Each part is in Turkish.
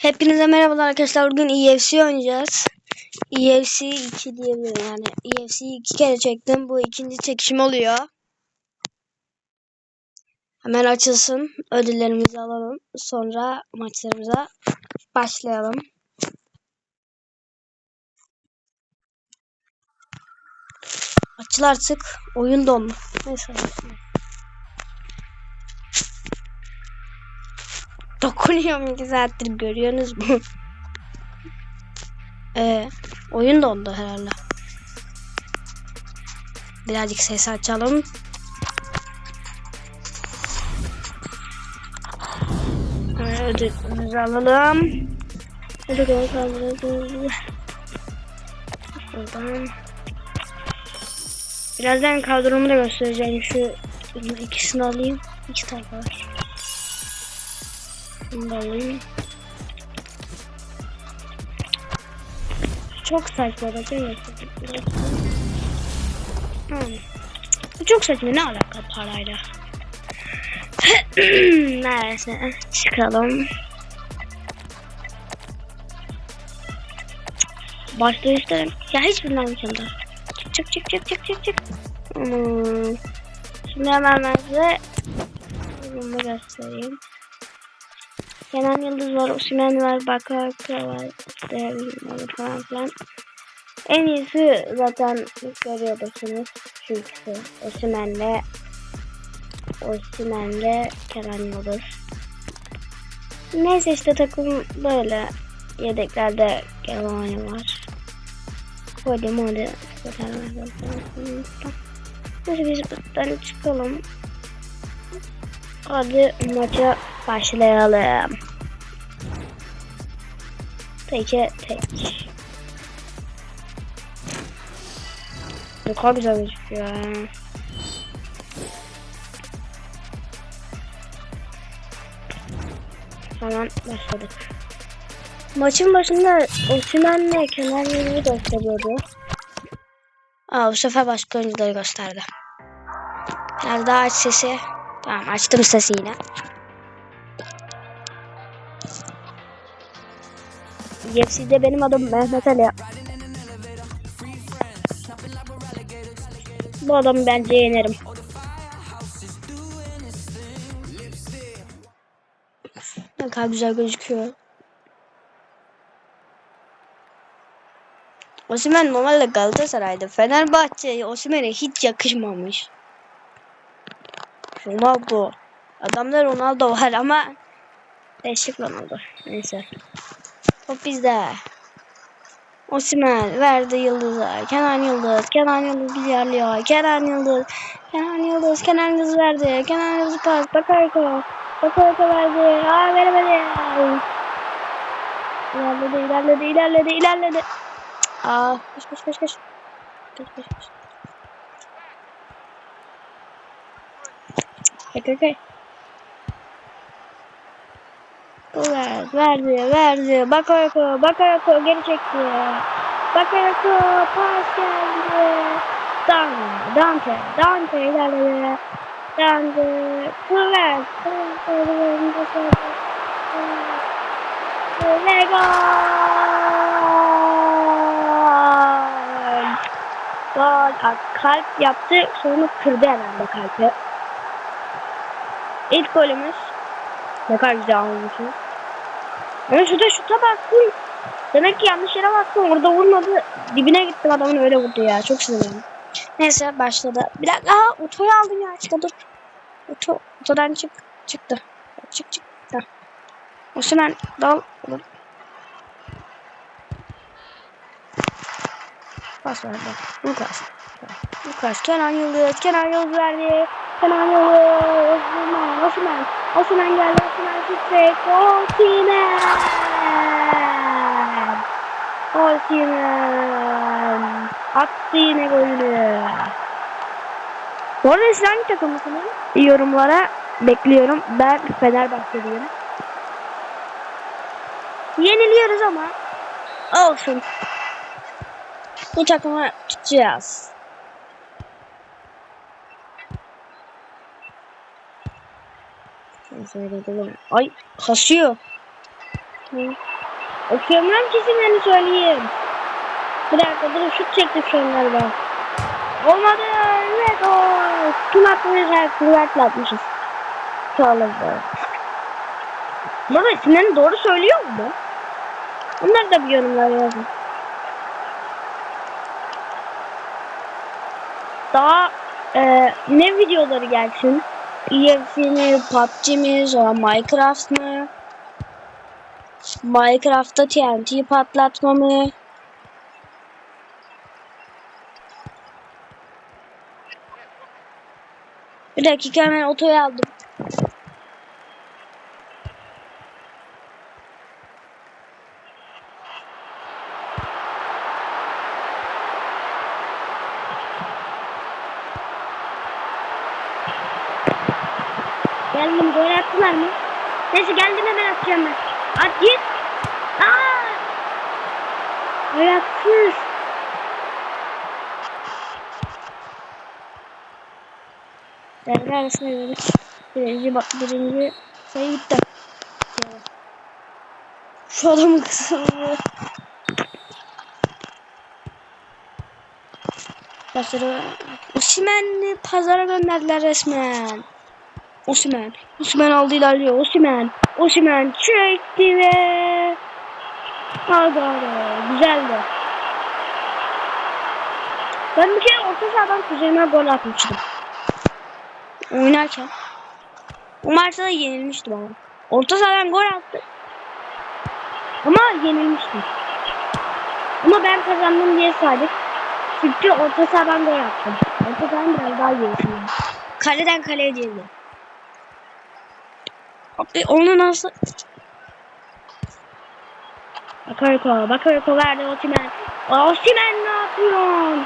Hepinize merhabalar arkadaşlar. Bugün EFC oynayacağız. EFC 2 diyebilirim yani. EFC'yi iki kere çektim. Bu ikinci çekişim oluyor. Hemen açılsın. Ödüllerimizi alalım. Sonra maçlarımıza başlayalım. Açıl artık. Oyun dondu. Neyse. Dokunuyorum iki saattir görüyorsunuz mu? Ee, oyun dondu herhalde. Birazcık ses açalım. Ödülümüzü alalım. Kaldıralım. Buradan. Birazdan kadromu da göstereceğim. Şu ikisini alayım. İki tane var. Bunu da alayım. Çok saçma bak evet. Hmm. Bu çok saçma ne alaka parayla? Neyse çıkalım. Başta işte ya hiçbirinden açıldı. Çık çık çık çık çık çık çık. Hmm. Şimdi hemen ben size bunu göstereyim. Kenan Yıldız var, Osimhen var, Bakaka var, işte falan filan. En iyisi zaten görüyorsunuz çünkü Osimhen'le Osimhen'le Kenan Yıldız. Neyse işte takım böyle yedeklerde Germanya var. Koydum hadi. Neyse biz buradan çıkalım. Hadi maça başlayalım. Teke tek. Ne kadar güzel gözüküyor. Hemen başladık. Maçın başında Osimhen'le kenar yolu gösteriyordu. Aa, bu sefer başka oyuncuları gösterdi. Daha aç sesi. Tamam açtım sesi yine. UFC'de benim adım Mehmet Ali. Bu adamı bence yenerim. Ne kadar güzel gözüküyor. Osimhen normalde Galatasaray'da. Fenerbahçe Osimhen'e hiç yakışmamış. Ronaldo. Adamda Ronaldo var ama Değişik Ronaldo. Neyse. Top bizde. Osimhen verdi Yıldız'a. Kenan Yıldız. Kenan Yıldız ilerliyor. Kenan Yıldız. Kenan Yıldız. Kenan Yıldız verdi. Kenan Yıldız pas. Bakayko. Bakayko verdi. Aa veremedi. İlerledi, ilerledi, ilerledi, ilerledi. Aa, koş koş koş koş. Koş koş koş. Okey. Ver, verdi, verdi. Bakayoko, Bakayoko geri çekti. Bakayoko pas geldi. Dante, Dante, Dante ilerledi. Dante, Kıvert, Ve gol! Gol, kalp yaptı, sonra kırdı herhalde kalpi. İlk golümüz. Ne kadar güzel olmuşuz. Ben şurada şuta baktım. Demek ki yanlış yere baktım. Orada vurmadı. Dibine gittim adamın öyle vurdu ya. Çok sinirlendim. Neyse başladı. Bir dakika. Aa, Uto'yu aldım ya. Çık dur. Uto, Uto'dan çık. Çıktı. Çık çık. Tamam. Osman dal. Olur. Pas ver. Bak. Lukas. Lukas. Kenan Yıldız. Kenan Yıldız verdi. Kenan Yıldız. Osman. Osman. Osman geldi. Osman titrek. Osman. Osman. Attı yine golünü. Bu arada siz hangi takımlısınız? Yorumlara bekliyorum. Ben Fenerbahçeliyim. Yeniliyoruz ama olsun. Bu takımı tutacağız. Ay kasıyor. Hı. Okuyamıyorum ki isimlerini söyleyeyim. Bir dakika dur şut çektim şu an galiba. Olmadı. Evet o. Kim atmış? Her kuvvetle atmışız. Sağlık Baba isimlerini doğru söylüyor mu? Onları da bir yorumlara yazın. Daha e, ne videoları gelsin? EFC mi, PUBG mi, sonra Minecraft mı? Minecraft'ta TNT patlatma mı? Bir dakika hemen otoya aldım. Geldim gol attılar mı? Neyse geldim hemen atacağım ben. At git. Aa! Ayaksız. Devre arasında gördük. Birinci birinci sayı bitti. Şu adamın kısmı. Başları Osimen'i pazara gönderdiler resmen. Osimen. Osimen aldı ilerliyor. Osimen. Osimen çekti ve Hadi. Güzeldi. Ben bir kere orta sahadan kuzeyime gol atmıştım. Oynarken. O maçta da yenilmiştim ama. Orta sahadan gol attı. Ama yenilmiştim. Ama ben kazandım diye saydık. Çünkü orta sahadan gol attım. Orta sahadan biraz daha yenilmiştim. Kaleden kaleye değildi. Abi onu nasıl... Bakayoko, Bakayoko verdi Osimen. Osimen ne yapıyorsun?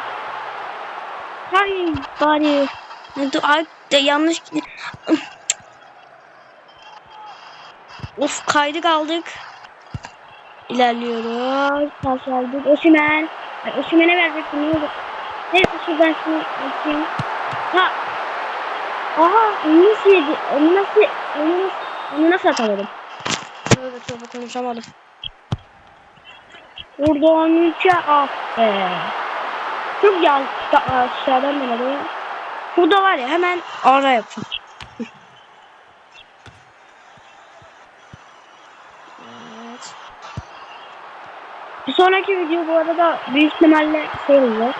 Hayır bari. Ay de yanlış. of kaydı kaldık. İlerliyoruz. Pas verdik. Osimen. Osimen'e verecektim. Ne oldu? Neyse şuradan şunu açayım. Ha. Aha onu nasıl yedi? Onu nasıl, onu nasıl, onu nasıl atamadım? Tövbe tövbe konuşamadım. Buradan üçe ah be. Çok yaz aşağıdan bana Burada var ya hemen ara yapın. evet. Bir sonraki video bu arada büyük ihtimalle şey olacak.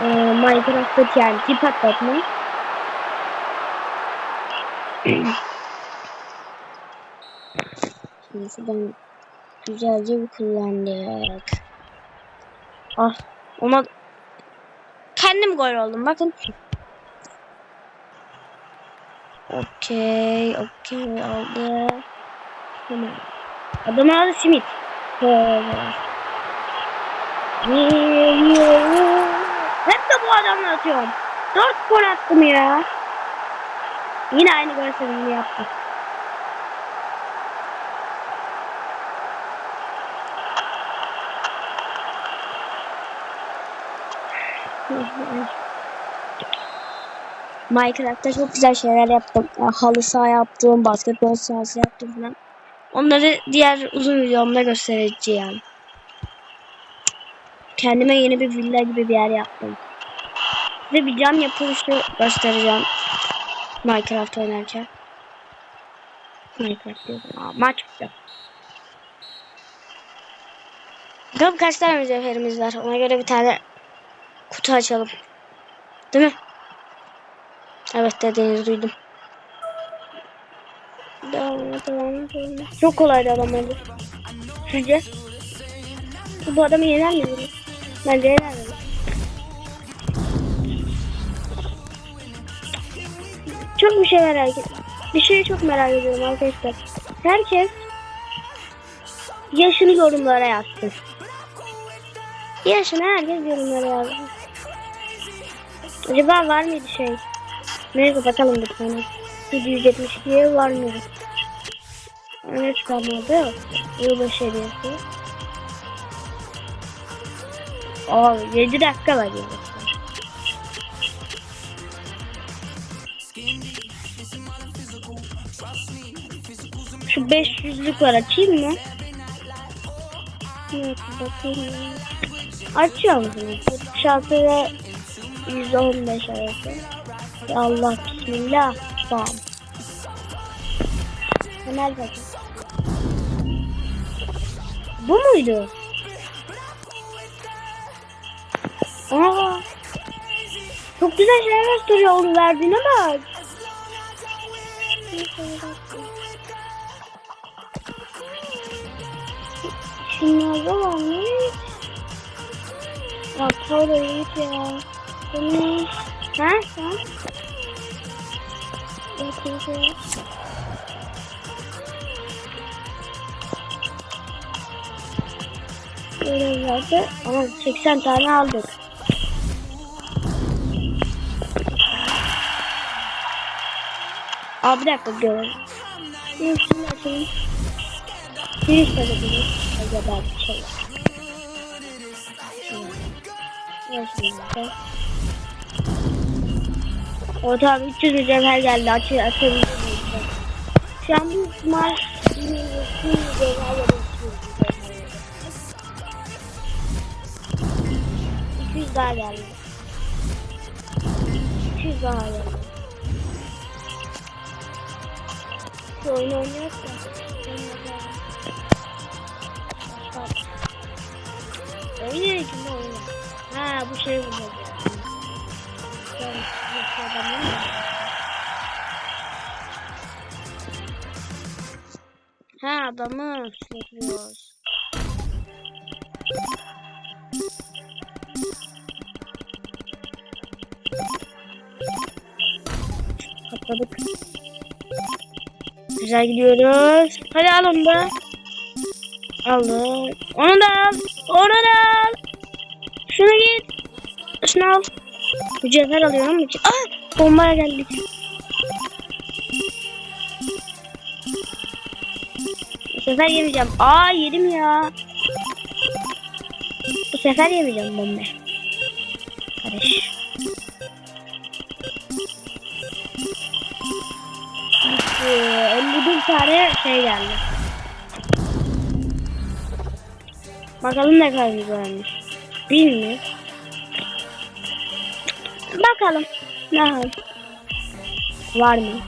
Ee, Minecraft'ta TNT patlatma. Şuradan güzelce bir kullandık. Ah ona kendim gol oldum bakın. Okey, okey aldı. Tamam. Adam aldı simit. Hep de bu adamla atıyorum. Dört gol attım ya. Yine aynı gol sevinci yaptım. Minecraft'ta çok güzel şeyler yaptım. Halı saha yaptım, basketbol sahası yaptım falan. Onları diğer uzun videomda göstereceğim. Kendime yeni bir villa gibi bir yer yaptım. Size bir cam yapılışı göstereceğim. Minecraft oynarken. Minecraft diyorum. Aa, maç bitti. Bakalım kaç tane mücevherimiz var. Ona göre bir tane kutu açalım. Değil mi? Evet dediğinizi duydum. Çok kolaydı adam öldü. Sizce? Bu adamı yener mi? Bence yener mi? Çok bir şey merak ediyorum. Bir şeyi çok merak ediyorum arkadaşlar. Herkes yaşını yorumlara yazsın. Yaşını herkes yorumlara yazsın. Acaba var mıydı şey? Neyse bakalım bir tane. 772'ye var mıydı? Ne çıkarmadı? Yılbaşı hediyesi. Abi 7 dakika var yılbaşı. Şu 500'lük var açayım mı? Evet bakayım. Açıyor musunuz? 76 ve 115 arası. Ya Allah bismillah. Bam. Hemen bakayım. Bu muydu? Aa, çok güzel şeyler duruyor onu verdiğine bak. Şunlarda varmış. Ya para iyi. Ne? Ha? Bakayım. Görevlerde ama 80 tane aldık. Aa bir dakika görelim. Şimdi açalım. Giriş edebiliriz. Acaba bir şey. Şunu. O tamam 300 mücevher geldi. Aç açabiliriz. Şu an bu smart mücevher ya da 200 daha geldi. 200 daha geldi. Şu oyunu oynuyoruz da. Oyun oynuyor. Ha bu şey bu. Adamı mı? Ha adamı sürekliyoruz. Atladık. Güzel gidiyoruz. Hadi al onu da. Aldık. Onu da al. Onu da al. Şunu git. Şunu al. Mücevher alıyorum. Müce ah! Bombaya geldik. Bu sefer yemeyeceğim. Aa yedim ya. Bu sefer yemeyeceğim bomba. Karış. Bitti. 51 tane şey geldi. Bakalım ne kadar güzelmiş. Bilmiyorum. Bakalım. Ne var? Mı?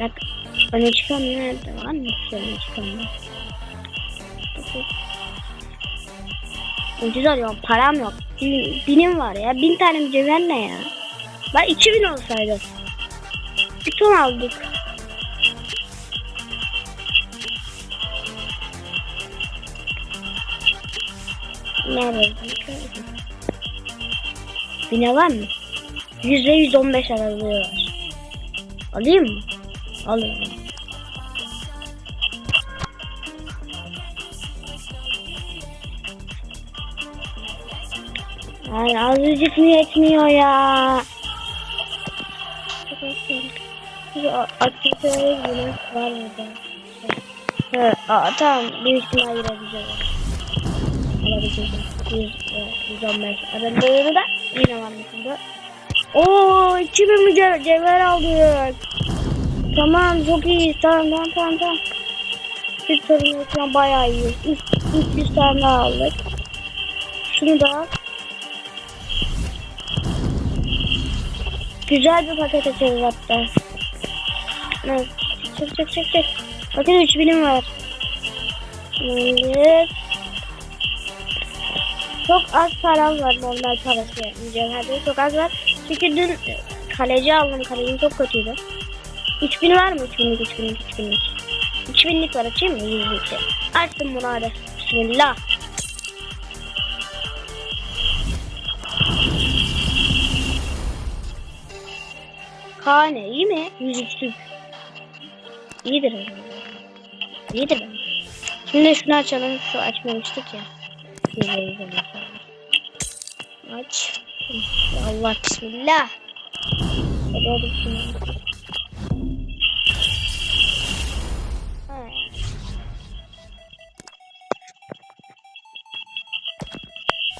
Bak. Öne çıkan nerede var mı? Öne çıkan var. Ucuz arıyorum. Param yok. Bin, binim var ya. Bin tane mücevher ne ya? Ben 2000 olsaydı. Bir ton aldık. Nerede? Bine var mı? Yüzde yüz on beş aralığı var. Alayım mı? Alayım. Ay azıcık mı yetmiyor ya? Aktivitelere gidelim. Var mı da? Evet, aa, tamam. Büyük ihtimal girebileceğiz. Alabileceğiz. 100, 115. Aralarını da yine var mısın Oo 2000 mücevher aldık. Tamam çok iyi. Tamam tamam tamam. Bir sorun yok. Şu bayağı iyi. 300 tane daha aldık. Şunu da. Güzel bir paket açıyoruz hatta. Evet. Çek çek çek çek. Bakın 3000'im var. Evet. Çok az param var normal parası. Mücevherde çok az var. Çünkü dün kaleci aldım. Kalecim çok kötüydü. 3000 var mı? 3000'lik 3000'lik 3000'lik. 2000'lik var açayım mı? 100'lük. Açtım bunu hadi. Bismillah. Kane iyi mi? 103'lük. İyidir herhalde. İyidir bence. Şimdi şunu açalım. Şu açmamıştık ya. De bakalım. Aç. Allah bismillah. Ha.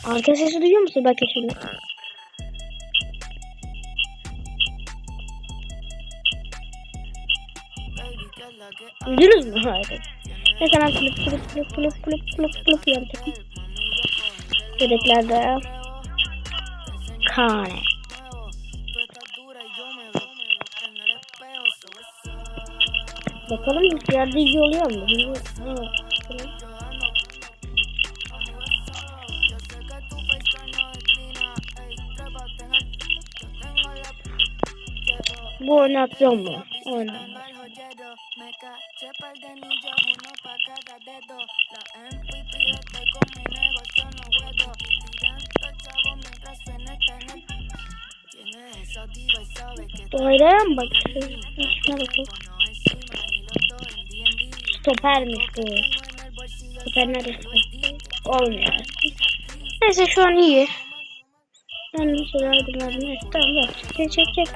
Arka sesi duyuyor musun? Bakın şimdi. Duydunuz mu? Hayır. Neyse ben kulüp kulüp kulüp kulüp kulüp kulüp kulüp yaptım. Yedeklerde. Kane. Bakalım bir iyi oluyor mu? Bu oynatıyor mu? Oynatıyor. Daireye mi bakıyorsun? Şuna bakalım. Stopermiş bu. Stoper neresi? Olmuyor. Neyse şu an iyi. Ben bir şeyler yardım verdim. Neyse tamam bak. Çek çek çek.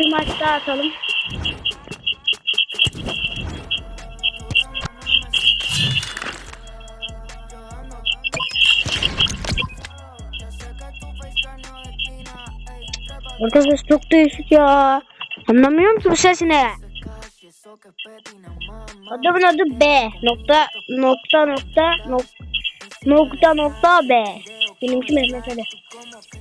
me engancho todas Arkadaşlar çok değişik ya. Anlamıyorum ki bu ses ne? casi eso que es petina, mamá. Adamın adı B. Nokta nokta nokta nok, nokta nokta B. Benimki Mehmet Ali.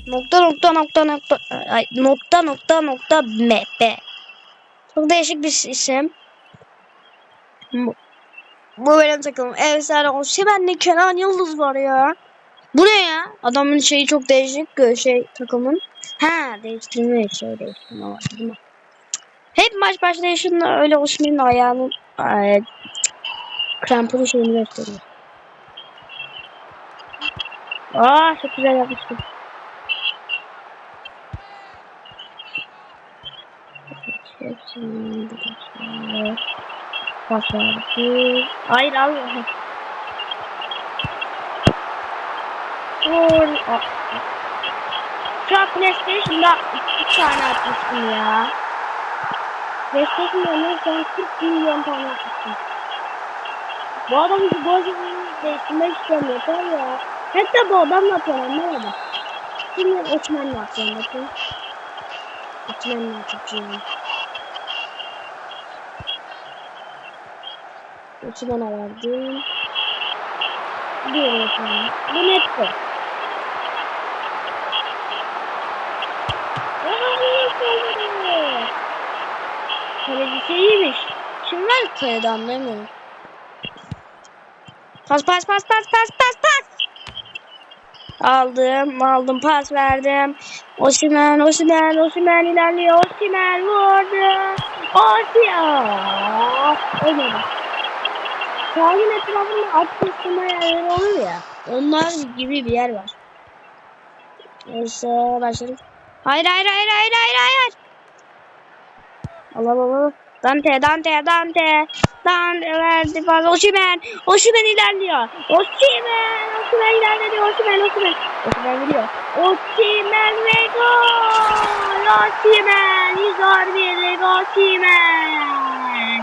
Nokta nokta nokta nokta ay, nokta nokta nokta M B. Çok değişik bir isim. Bu, bu benim takımım. Efsane Osimhen'le Kenan Yıldız var ya. Bu ne ya? Adamın şeyi çok değişik. Şey takımın. Ha değiştirme şey değiştirme var. değil mi? Hep maç başlayışında öyle Osimhen'in ayağının ay, kramponu şeyini gösteriyor. Aa çok güzel Pas verdi. Hayır al. Gol. An PlayStation'da iki tane atmıştım ya. PlayStation'da ne sen 40 milyon tane atmıştım. Bu adam bir gol değiştirmek istiyorum yeter ya. Hatta bu adam ne yapıyor anlamadım. Şimdi Osman ne yapıyor bakın. Osman ne yapıyor? Osman'a verdim. Bir Osman. Bu netti. İyiymiş. Kim var kalede anlayamıyorum. Pas pas pas pas pas pas pas. Aldım, aldım, pas verdim. Osimen, Osimen, Osimen ilerliyor. Osimen vurdu. Osimen. Olmadı. Sahil etrafında at kısmına yerleri olur ya. Onlar gibi bir yer var. Neyse başladık. Hayır hayır hayır hayır hayır hayır. Allah Allah. Dante, Dante, Dante. Dante verdi fazla. Osimhen. Osimhen ilerliyor. Osimhen. Osimhen ilerliyor. Osimhen, Osimhen. Osimhen gidiyor. Osimhen ve gol. Osimhen. 111'lik Osimhen.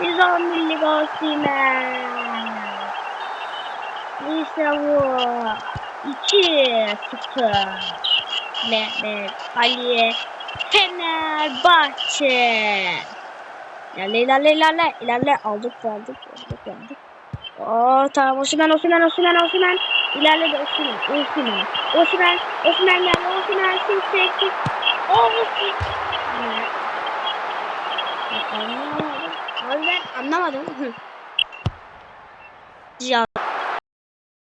111'lik Osimhen. İşte bu. 2-0. Mehmet Ali Fenerbahçe. İlerle ilerle ilerle ilerle aldık aldık aldık aldık. Oo tamam Osman Osman Osman Osman ilerledi Osman Osman Osman Osman geldi Osman sik sik. Osman. Anlamadım. Abi ben anlamadım. Ya